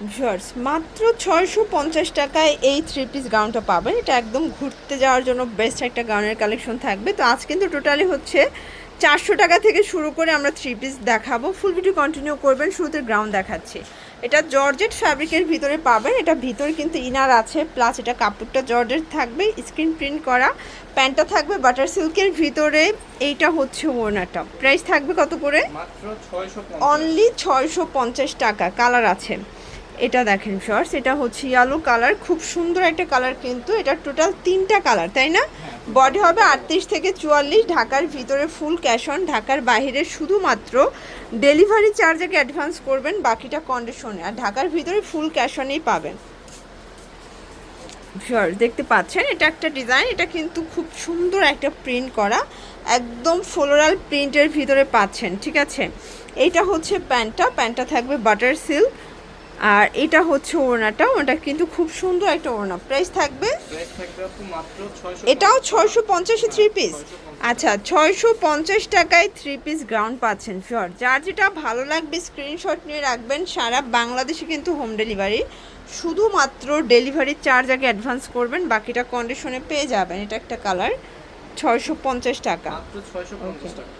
Viewers মাত্র ছয়শো পঞ্চাশ টাকায় এই থ্রি পিস গাউনটা পাবেন। এটা একদম ঘুরতে যাওয়ার জন্য বেস্ট একটা গাউনের কালেকশন থাকবে। তো আজ কিন্তু টোটালি হচ্ছে চারশো টাকা থেকে শুরু করে আমরা থ্রি পিস দেখাবো। ফুল ভিডিও কন্টিনিউ করবেন শুরুতে গ্রাউন্ড দেখাচ্ছি। এটা জর্জেট ফ্যাব্রিকের ভিতরে পাবেন। এটা ভিতরে কিন্তু ইনার আছে প্লাস এটা কাপড়টা জর্জেট থাকবে স্ক্রিন প্রিন্ট করা। প্যান্টটা থাকবে বাটার সিল্কের ভিতরে। এইটা হচ্ছে ওড়নাটা। প্রাইস থাকবে কত করে? অনলি ছয়শো পঞ্চাশ। টাকা। কালার আছে। এটা দেখেন শর্টস এটা হচ্ছে ইয়ালো কালার খুব সুন্দর একটা কালার কিন্তু, এটা টোটাল তিনটা কালার তাই না? বডি হবে আটত্রিশ থেকে চুয়াল্লিশ, ঢাকার ভিতরে ফুল ক্যাশ অন ঢাকার বাইরে শুধুমাত্র ডেলিভারি চার্জেকে অ্যাডভান্স করবেন, বাকিটা কন্ডিশনে আর ঢাকার ভিতরে ফুল ক্যাশ অনেই পাবেন। শিওর দেখতে পাচ্ছেন, এটা একটা ডিজাইন এটা কিন্তু খুব সুন্দর একটা প্রিন্ট করা, একদম ফ্লোরাল প্রিন্টের ভিতরে পাচ্ছেন, ঠিক আছে? এইটা হচ্ছে প্যান্টটা প্যান্টটা থাকবে বাটার সিল্ক আর এটা হচ্ছে ওড়নাটা ওটা কিন্তু খুব সুন্দর একটা ওড়না। প্রাইস থাকবে? এটাও ছয়শো পঞ্চাশে থ্রি পিস আচ্ছা ছয়শো পঞ্চাশ টাকায় থ্রি পিস গ্রাউন্ড পাচ্ছেন শিওর যার যেটা ভালো লাগবে স্ক্রিনশট নিয়ে রাখবেন। সারা বাংলাদেশে কিন্তু হোম ডেলিভারি শুধুমাত্র ডেলিভারি চার্জ আগে অ্যাডভান্স করবেন বাকিটা কন্ডিশনে পেয়ে যাবেন। এটা একটা কালার ছয়শো পঞ্চাশ টাকা। ছয়শো পঞ্চাশ টাকা।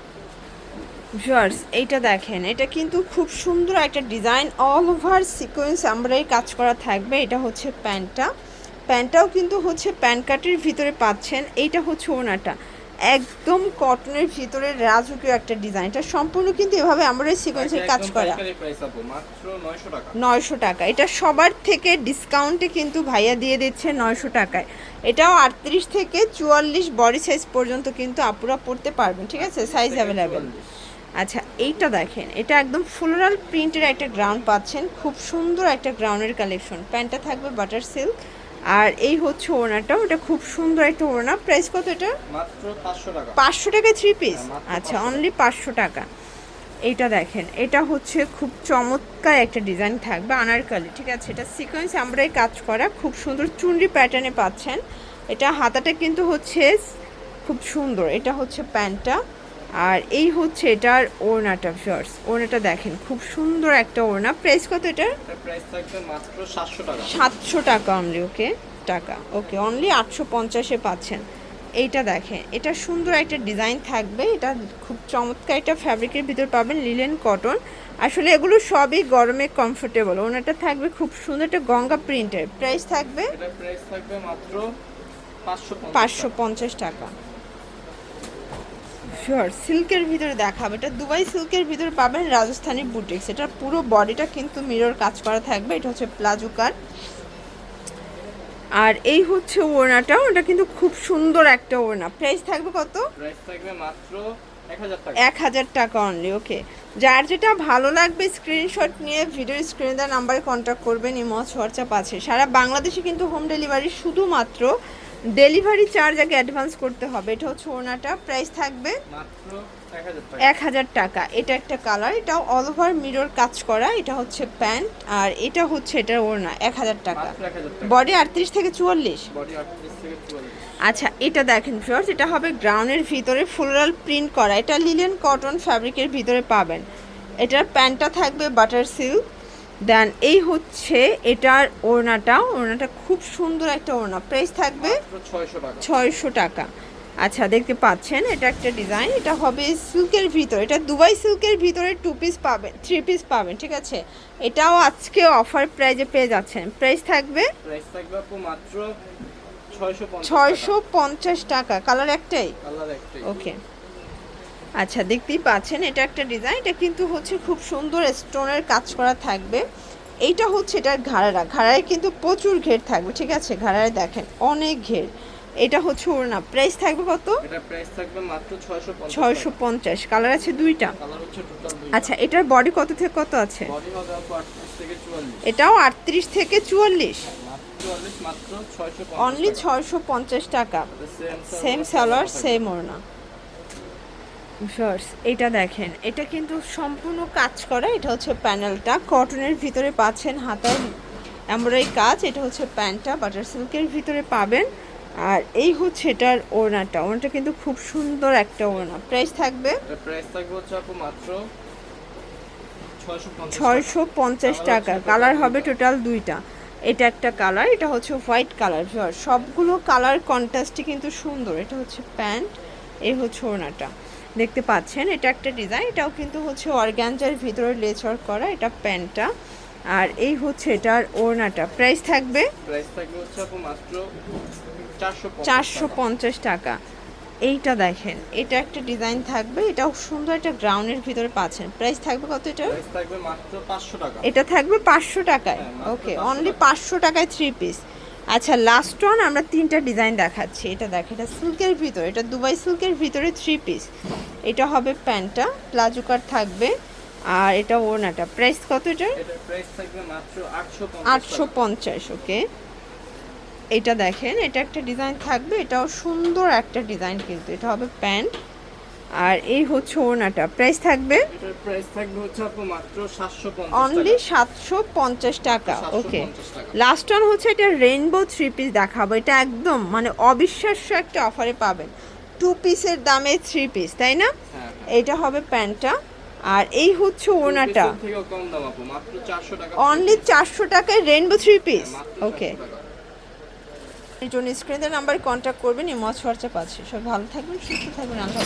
ভিউয়ার্স, এইটা দেখেন, এটা কিন্তু খুব সুন্দর একটা ডিজাইন অল ওভার সিকোয়েন্স আমরা কাজ করা থাকবে, এটা হচ্ছে প্যান্টটা। প্যান্টটাও কিন্তু হচ্ছে প্যান্ট কাটের ভিতরে পাচ্ছেন, এইটা হচ্ছে ওনাটা। একদম কটনের ভিতরে রাজকীয় একটা ডিজাইন এটা সম্পূর্ণ কিন্তু এভাবে আমরা সিকোয়েন্সের কাজ করা। নয়শো টাকা। এটা সবার থেকে ডিসকাউন্টে কিন্তু ভাইয়া দিয়ে দিচ্ছে নয়শো টাকায়। এটাও আটত্রিশ থেকে চুয়াল্লিশ বডি সাইজ পর্যন্ত কিন্তু আপুরা পড়তে পারবেন ঠিক আছে? সাইজ অ্যাভেলেবেল আচ্ছা এইটা দেখেন। এটা একদম ফ্লোরাল প্রিন্টের একটা গ্রাউন্ড পাচ্ছেন। খুব সুন্দর একটা গ্রাউন্ডের কালেকশন প্যান্টটা থাকবে বাটার সিল্ক আর এই হচ্ছে ওড়নাটা ওটা খুব সুন্দর একটা ওড়না। প্রাইস কত এটা? মাত্র পাঁচশো টাকা। থ্রি পিস হ্যাঁ, আচ্ছা অনলি পাঁচশো টাকা। এইটা দেখেন এটা হচ্ছে খুব চমৎকার একটা ডিজাইন থাকবে আনারকালি ঠিক আছে? এটা সিকোয়েন্স আমরাই কাজ করা খুব সুন্দর চুনরি প্যাটার্নে পাচ্ছেন। এটা হাতাটা কিন্তু হচ্ছে খুব সুন্দর এটা হচ্ছে প্যান্টটা। আর এই হচ্ছে এটার ওড়নাটা শর্টস ওড়নাটা দেখেন খুব সুন্দর একটা ওড়না। প্রাইস কত এটার? এটা প্রাইস থাকবে মাত্র সাতশো টাকা। সাতশো টাকা অনলি ওকে টাকা। ওকে অনলি আটশো পঞ্চাশে পাচ্ছেন। এইটা দেখেন এটা সুন্দর একটা ডিজাইন থাকবে। এটা খুব চমৎকার একটা ফ্যাব্রিকের ভিতর পাবেন লিলেন কটন আসলে এগুলো সবই গরমে কমফোর্টেবল ওনাটা থাকবে খুব সুন্দর একটা গঙ্গা প্রিন্টের প্রাইস থাকবে? এটা প্রাইস থাকবে মাত্র পাঁচশো পঞ্চাশ টাকা। শিওর সিল্কের ভিতরে দেখাবে। এটা দুবাই সিল্কের ভিতরে পাবেন রাজস্থানি বুটিক্স এটার পুরো বডিটা কিন্তু মিরর কাজ করা থাকবে। এটা হচ্ছে প্লাজো কাট আর এই হচ্ছে ওড়নাটা ওটা কিন্তু খুব সুন্দর একটা ওড়না। প্রাইস থাকবে কত? প্রাইস থাকবে মাত্র এক হাজার টাকা। অনলি ওকে যার যেটা ভালো লাগবে স্ক্রিনশট নিয়ে ভিডিও স্ক্রিনে দেওয়া নাম্বারে কন্ট্যাক্ট করবেন ইমজ হোয়াটসঅ্যাপ আছে। সারা বাংলাদেশে কিন্তু হোম ডেলিভারি শুধুমাত্র ডেলিভারি চার্জ আগে অ্যাডভান্স করতে হবে। এটা হচ্ছে ওড়নাটা। প্রাইস থাকবে এক হাজার টাকা। এটা একটা কালার। এটাও অল ওভার মিরর কাজ করা। এটা হচ্ছে প্যান্ট। আর এটা হচ্ছে এটার ওড়না। এক হাজার টাকা। বডি আটত্রিশ থেকে চুয়াল্লিশ। আচ্ছা এটা দেখেন ফ্লোর্স এটা হবে গ্রাউন্ডের ভিতরে ফ্লোরাল প্রিন্ট করা। এটা লিলেন কটন ফ্যাব্রিকের ভিতরে পাবেন। এটার প্যান্টটা থাকবে বাটার সিল্ক দেন এই হচ্ছে এটার ওড়নাটা। ওড়নাটা খুব সুন্দর একটা ওড়না। প্রাইস থাকবে ছয়শো টাকা। আচ্ছা দেখতে পাচ্ছেন এটা একটা ডিজাইন এটা হবে সিল্কের ভিতরে। এটা দুবাই সিল্কের ভিতরে টু পিস পাবেন থ্রি পিস পাবেন ঠিক আছে? এটাও আজকে অফার প্রাইজে পেয়ে যাচ্ছেন। প্রাইস থাকবে প্রাইস থাকবে মাত্র ছয়শো পঞ্চাশ টাকা। কালার একটাই? কালার একটাই। ওকে আচ্ছা দেখতেই পাচ্ছেন এটা একটা ডিজাইন এটা কিন্তু হচ্ছে খুব সুন্দর স্টোনের কাজ করা থাকবে। এইটা হচ্ছে এটার ঘাড়ারা ঘাড়ায় কিন্তু প্রচুর ঘের থাকবে ঠিক আছে? ঘাড়ায় দেখেন অনেক ঘের। এটা হচ্ছে ওড়না প্রাইস থাকবে কত? এটা প্রাইস থাকবে মাত্র ছয়শো পঞ্চাশ। ছয়শো পঞ্চাশ কালার আছে দুইটা। আচ্ছা এটার বডি কত থেকে কত আছে? বডি হবে আপু আটত্রিশ থেকে চুয়াল্লিশ। এটাও আটত্রিশ থেকে চুয়াল্লিশ। মাত্র চুয়াল্লিশ মাত্র ছয়শো অনলি ছয়শো পঞ্চাশ টাকা। সেম সালোয়ার সেম ওড়না। শর্টস এটা দেখেন এটা কিন্তু সম্পূর্ণ কাজ করা এটা হচ্ছে প্যানেলটা। কটনের ভিতরে পাচ্ছেন হাতার এমব্রয়ডারি কাজ এটা হচ্ছে প্যান্টটা বাটার সিল্কের ভিতরে পাবেন। আর এই হচ্ছে এটার ওড়নাটা ওড়নাটা কিন্তু খুব সুন্দর একটা ওড়না। প্রাইস থাকবে? প্রাইস থাকবে হচ্ছে আপু মাত্র ছয়শো পঞ্চাশ টাকা। কালার হবে টোটাল দুইটা। এটা একটা কালার এটা হচ্ছে হোয়াইট কালার সবগুলো কালার কন্ট্রাস্টই কিন্তু সুন্দর। এটা হচ্ছে প্যান্ট এই হচ্ছে ওড়নাটা। দেখতে পাচ্ছেন এটা একটা ডিজাইন এটাও কিন্তু হচ্ছে অর্গ্যাঞ্জার ভিতরে লেচার করা এটা প্যান্টটা। আর এই হচ্ছে এটার ওড়নাটা। প্রাইস থাকবে? প্রাইস থাকবে হচ্ছে আপু মাত্র চারশো চারশো পঞ্চাশ টাকা। এইটা দেখেন এটা একটা ডিজাইন থাকবে এটাও সুন্দর একটা গ্রাউন্ডের ভিতরে পাচ্ছেন। প্রাইস থাকবে কত এটা প্রাইস থাকবে মাত্র পাঁচশো টাকা। এটা থাকবে পাঁচশো টাকায়? ওকে অনলি টাকা। পাঁচশো টাকায় থ্রি পিস আচ্ছা লাস্ট ওয়ান আমরা তিনটা ডিজাইন দেখাচ্ছি। এটা দেখ এটা সিল্কের ভিতরে এটা দুবাই সিল্কের ভিতরে থ্রি পিস এটা হবে প্যান্টটা প্লাজো কাট থাকবে আর এটা ওড়নাটা। প্রাইস কত এটার? এটার প্রাইস থাকবে মাত্র আটশো আটশো পঞ্চাশ ওকে এটা দেখেন এটা একটা ডিজাইন থাকবে এটাও সুন্দর একটা ডিজাইন কিন্তু। এটা হবে প্যান্ট আর এই হচ্ছে ওড়নাটা। প্রাইস থাকবে? প্রাইস থাকবে হচ্ছে আপু মাত্র সাতশো অনলি সাতশো পঞ্চাশ টাকা ওকে লাস্ট ওয়ান হচ্ছে এটা রেইনবো থ্রি পিস দেখাবো। এটা একদম মানে অবিশ্বাস্য একটা অফারে পাবেন। টু পিসের দামে থ্রি পিস তাই না? হ্যাঁ এটা হবে প্যান্টটা। আর এই হচ্ছে টাকা। অনলি চারশো টাকায় রেইনবো থ্রি পিস হ্যাঁ, ওকে এই জন্য স্ক্রিনের নাম্বারে কন্ট্যাক্ট করবেন এই মচ খরচা পাচ্ছে সব ভালো থাকবেন সুস্থ থাকবেন আল্লাহ।